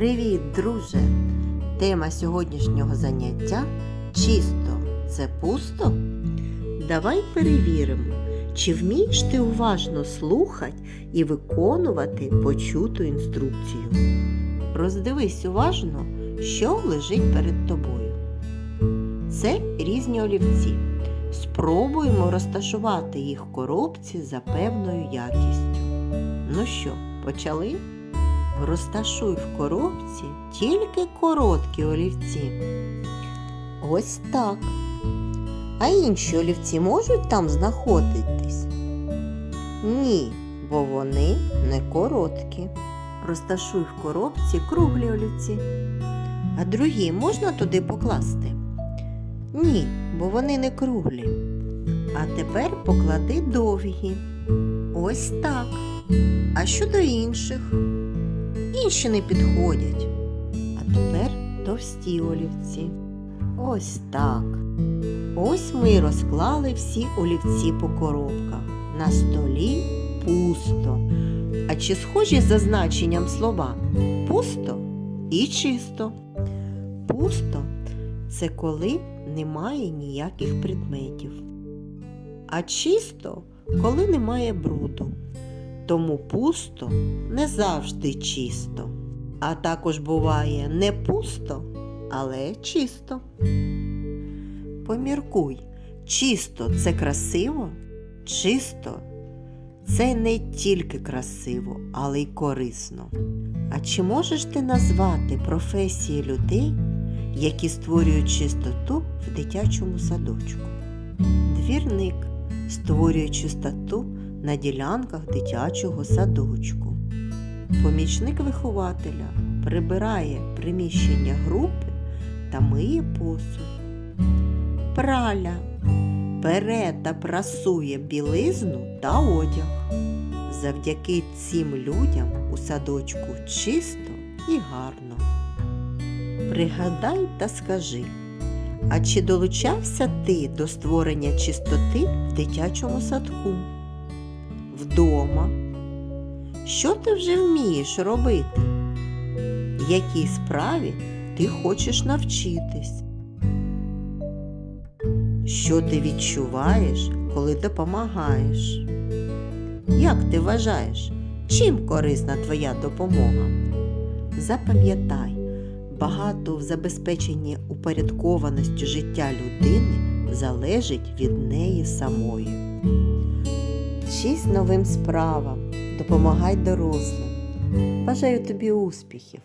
Привіт, друже! Тема сьогоднішнього заняття чисто це пусто? Давай перевіримо, чи вмієш ти уважно слухати і виконувати почуту інструкцію. Роздивись уважно, що лежить перед тобою. Це різні олівці. Спробуємо розташувати їх в коробці за певною якістю. Ну що, почали? Розташуй в коробці тільки короткі олівці. Ось так. А інші олівці можуть там знаходитись? Ні, бо вони не короткі. Розташуй в коробці круглі олівці. А другі можна туди покласти? Ні, бо вони не круглі. А тепер поклади довгі. Ось так. А щодо інших? Інші не підходять. А тепер товсті олівці. Ось так. Ось ми розклали всі олівці по коробках. На столі пусто. А чи схожі за значенням слова пусто і чисто? Пусто це коли немає ніяких предметів. А чисто, коли немає бруду. Тому пусто не завжди чисто. А також буває не пусто, але чисто. Поміркуй, чисто це красиво, чисто це не тільки красиво, але й корисно. А чи можеш ти назвати професії людей, які створюють чистоту в дитячому садочку? Двірник створює чистоту на ділянках дитячого садочку. Помічник вихователя прибирає приміщення групи та миє посуд. Праля пере та прасує білизну та одяг. Завдяки цим людям у садочку чисто і гарно. Пригадай та скажи, а чи долучався ти до створення чистоти в дитячому садку? Вдома? Що ти вже вмієш робити? Якій справі ти хочеш навчитись? Що ти відчуваєш, коли допомагаєш? Як ти вважаєш, чим корисна твоя допомога? Запам'ятай, багато в забезпеченні упорядкованості життя людини залежить від неї самої. Вчись новим справам, допомагай дорослим. Бажаю тобі успіхів!